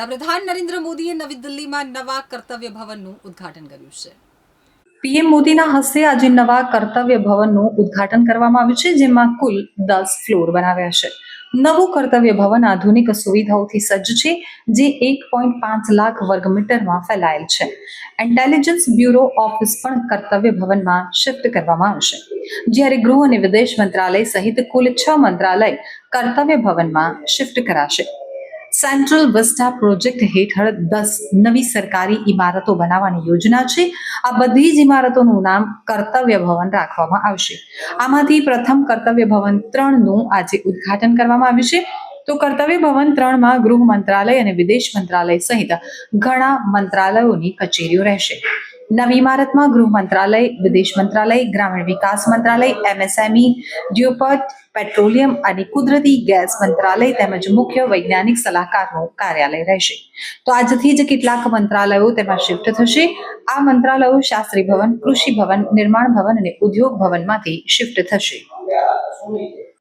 વડાપ્રધાન નરેન્દ્ર મોદીએ નવી દિલ્હીમાં નવા કર્તવ્ય ભવનનું ઉદ્ઘાટન કર્યું છે. પીએમ મોદીના હસ્તે આજે નવા કર્તવ્ય ભવનનું ઉદ્ઘાટન કરવામાં આવ્યું છે, જેમાં કુલ દસ ફ્લોર બનાવ્યા છે. નવું કર્તવ્ય ભવન આધુનિક સુવિધાઓથી સજ્જ છે, જે એક પોઈન્ટ પાંચ લાખ વર્ગ મીટરમાં ફેલાયેલ છે. ઇન્ટેલિજન્સ બ્યુરો ઓફિસ પણ કર્તવ્ય ભવનમાં શિફ્ટ કરવામાં આવશે. જ્યારે ગૃહ અને વિદેશ મંત્રાલય સહિત કુલ છ મંત્રાલય કર્તવ્ય ભવનમાં શિફ્ટ કરાશે. સેન્ટ્રલ વિસ્ટા પ્રોજેક્ટ હેઠળ દસ નવી સરકારી ઇમારતો બનાવવાની યોજના છે. આ બધી જ ઇમારતોનું નામ કર્તવ્ય ભવન રાખવામાં આવશે. આમાંથી પ્રથમ કર્તવ્ય ભવન ત્રણનું આજે ઉદ્ઘાટન કરવામાં આવ્યું છે. તો કર્તવ્ય ભવન ત્રણમાં ગૃહ મંત્રાલય અને વિદેશ મંત્રાલય સહિત ઘણા મંત્રાલયોની કચેરીઓ રહેશે. નવી ઇમારતમાં ગૃહ મંત્રાલય, વિદેશ મંત્રાલય, ગ્રામીણ વિકાસ મંત્રાલય, એમએસએમઈ, ડ્યુપટ, પેટ્રોલિયમ અને કુદરતી ગેસ મંત્રાલય તેમજ મુખ્ય વૈજ્ઞાનિક સલાહકારનું કાર્યાલય રહેશે. તો આજથી જ કેટલાક મંત્રાલયો તેમાં શિફ્ટ થશે. આ મંત્રાલયો શાસ્ત્રી ભવન, કૃષિ ભવન, નિર્માણ ભવન અને ઉદ્યોગ ભવનમાંથી શિફ્ટ થશે.